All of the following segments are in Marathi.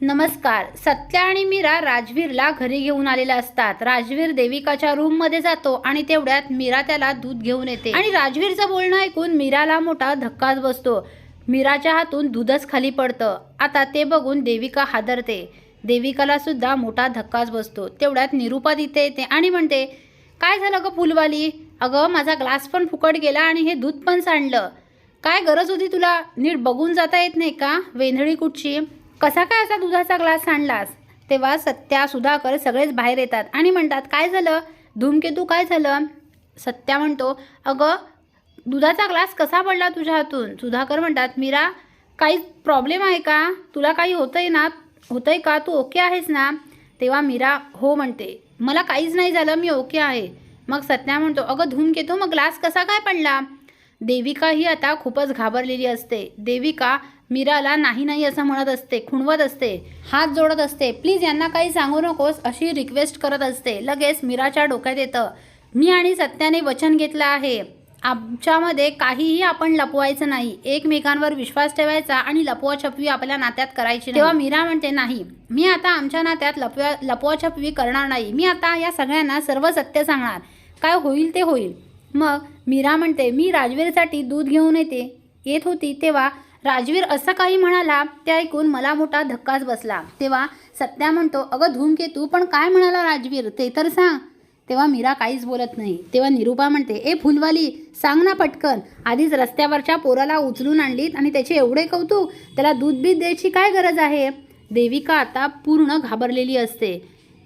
नमस्कार. सत्या आणि मीरा राजवीरला घरी घेऊन आलेल्या असतात. राजवीर देविकाच्या रूममध्ये जातो आणि तेवढ्यात मीरा त्याला दूध घेऊन येते. आणि राजवीरचं बोलणं ऐकून मीराला मोठा धक्काच बसतो. मीराच्या हातून दूधच खाली पडतं. आता ते बघून देविका हादरते. देविकाला सुद्धा मोठा धक्काच बसतो. तेवढ्यात निरुपा तिथे येते आणि म्हणते काय झालं ग फुलवाली? अगं माझा ग्लास पण फुकट गेला आणि हे दूध पण सांडलं. काय गरज होती तुला? नीट बघून जाता येत नाही का? वेंधळी कुठची? कसा काय असा दुधाचा ग्लास सांडलास तेव्हा सत्या सुधाकर सगळेच बाहेर येतात आणि म्हणतात काय झालं? धूमकेतू काय झालं? सत्या म्हणतो अगं दुधाचा ग्लास कसा पडला तुझ्या हातून? सुधाकर म्हणतात मीरा काही प्रॉब्लेम आहे का? तुला काही होतंय ना? होतंय का? तू ओके आहेस ना? तेव्हा मीरा हो म्हणते मला काहीच नाही झालं मी ओके आहे. मग सत्या म्हणतो अगं धूमकेतू मग ग्लास कसा काय पडला? देविका ही आता खूपच घाबरलेली असते. देविका मीराला नाही नाही असं म्हणत असते खुणवत असते हात जोडत असते. प्लीज यांना काही सांगू नकोस अशी रिक्वेस्ट करत असते. लगेच मीराच्या डोक्यात येतं मी आणि सत्याने वचन घेतलं आहे. आमच्यामध्ये काहीही आपण लपवायचं नाही. एकमेकांवर विश्वास ठेवायचा आणि लपवाछपवी आपल्या नात्यात करायची तेव्हा मीरा म्हणते नाही मी आता आमच्या नात्यात लपवा लपवाछपवी करणार नाही. मी आता या सगळ्यांना सर्व सत्य सांगणार. काय होईल ते होईल. मग मीरा म्हणते मी राजवीरसाठी दूध घेऊन येते. येत होती तेव्हा राजवीर असं काही म्हणाला ते ऐकून मला मोठा धक्काच बसला. तेव्हा सत्या म्हणतो अगं धूमकेतू पण काय म्हणाला राजवीर? ते तर सांग. तेव्हा मीरा काहीच बोलत नाही. तेव्हा निरुपा म्हणते ए फुलवाली सांग ना पटकन. आधीच रस्त्यावरच्या पोराला उचलून आणलीत आणि त्याचे एवढे कौतुक त्याला दूध बीत द्यायची काय गरज आहे? देविका आता पूर्ण घाबरलेली असते.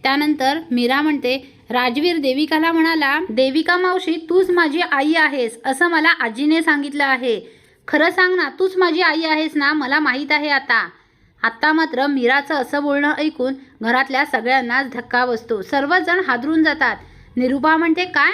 त्यानंतर मीरा म्हणते राजवीर देविकाला म्हणाला देविका मावशी तूच माझी आई आहेस असं मला आजीने सांगितलं आहे. खरं सांग ना तूच माझी आई आहेस ना मला माहीत आहे आता. आत्ता मात्र मीराचं असं बोलणं ऐकून घरातल्या सगळ्यांनाच धक्का बसतो. सर्वजण हादरून जातात. निरुपा म्हणते काय?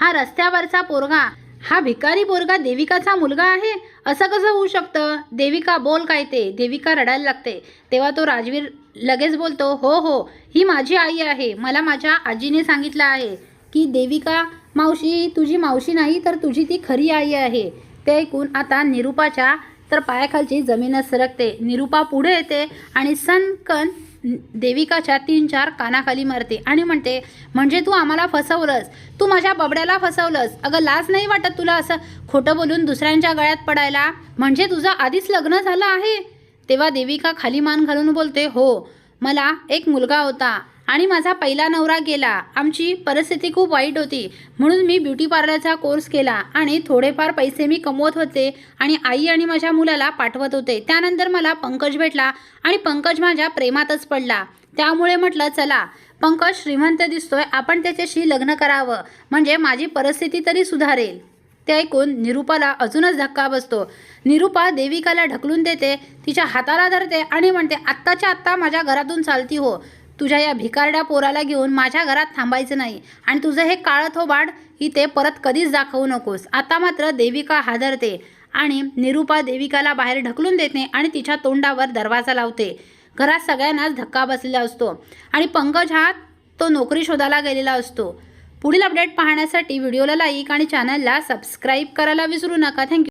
हा रस्त्यावरचा पोरगा. हा भिकारी बोरगा देविकाचा मुलगा आहे? असं कसं होऊ शकतं? देविका बोल काय ते? देविका रडायला लागते. तेव्हा तो राजवीर लगेच बोलतो हो हो ही माझी आई आहे. मला माझ्या आजीने सांगितलं आहे की देविका मावशी तुझी मावशी नाही तर तुझी ती खरी आई आहे. ते ऐकून आता निरुपाच्या तर पायाखालची जमीनच सरकते. निरुपा पुढे येते आणि सनकन देविकाच्या तीन चार कानाखाली मारते आणि म्हणते म्हणजे तू आम्हाला फसवलंस? तू माझ्या बबड्याला फसवलंस? अगं लाज नाही वाटत तुला असं खोटं बोलून दुसऱ्यांच्या गळ्यात पडायला? म्हणजे तुझं आधीच लग्न झालं आहे? तेव्हा देविका खाली मान घालून बोलते हो. मला एक मुलगा होता. आणि माझा पहिला नवरा गेला. आमची परिस्थिती खूप वाईट होती. म्हणून मी ब्युटी पार्लरचा कोर्स केला आणि थोडेफार पैसे मी कमवत होते आणि आई आणि माझ्या मुलाला पाठवत होते. त्यानंतर मला पंकज भेटला आणि पंकज माझ्या प्रेमातच पडला. त्यामुळे म्हटलं चला पंकज श्रीमंत दिसतोय आपण त्याच्याशी लग्न करावं. म्हणजे माझी परिस्थिती तरी सुधारेल. ते ऐकून निरुपाला अजूनच धक्का बसतो. निरुपा देविकाला ढकलून देते तिच्या हाताला धरते आणि म्हणते आत्ताच्या आत्ता माझ्या घरातून चालती हो. तुझ्या या भिकारड्या पोराला घेऊन माझ्या घरात थांबायचं नाही. आणि तुझं हे काळं थोबाड इथे परत कधीच दाखवू नकोस. आता मात्र देविका हादरते आणि निरुपा देविकाला बाहेर ढकलून देते आणि तिच्या तोंडावर दरवाजा लावते. घरात सगळ्यांनाच धक्का बसलेला असतो आणि पंकज हा तो नोकरी शोधायला गेलेला असतो. पुढील अपडेट पाहण्यासाठी व्हिडिओला लाईक आणि चॅनलला सबस्क्राईब करायला विसरू नका. थँक्यू.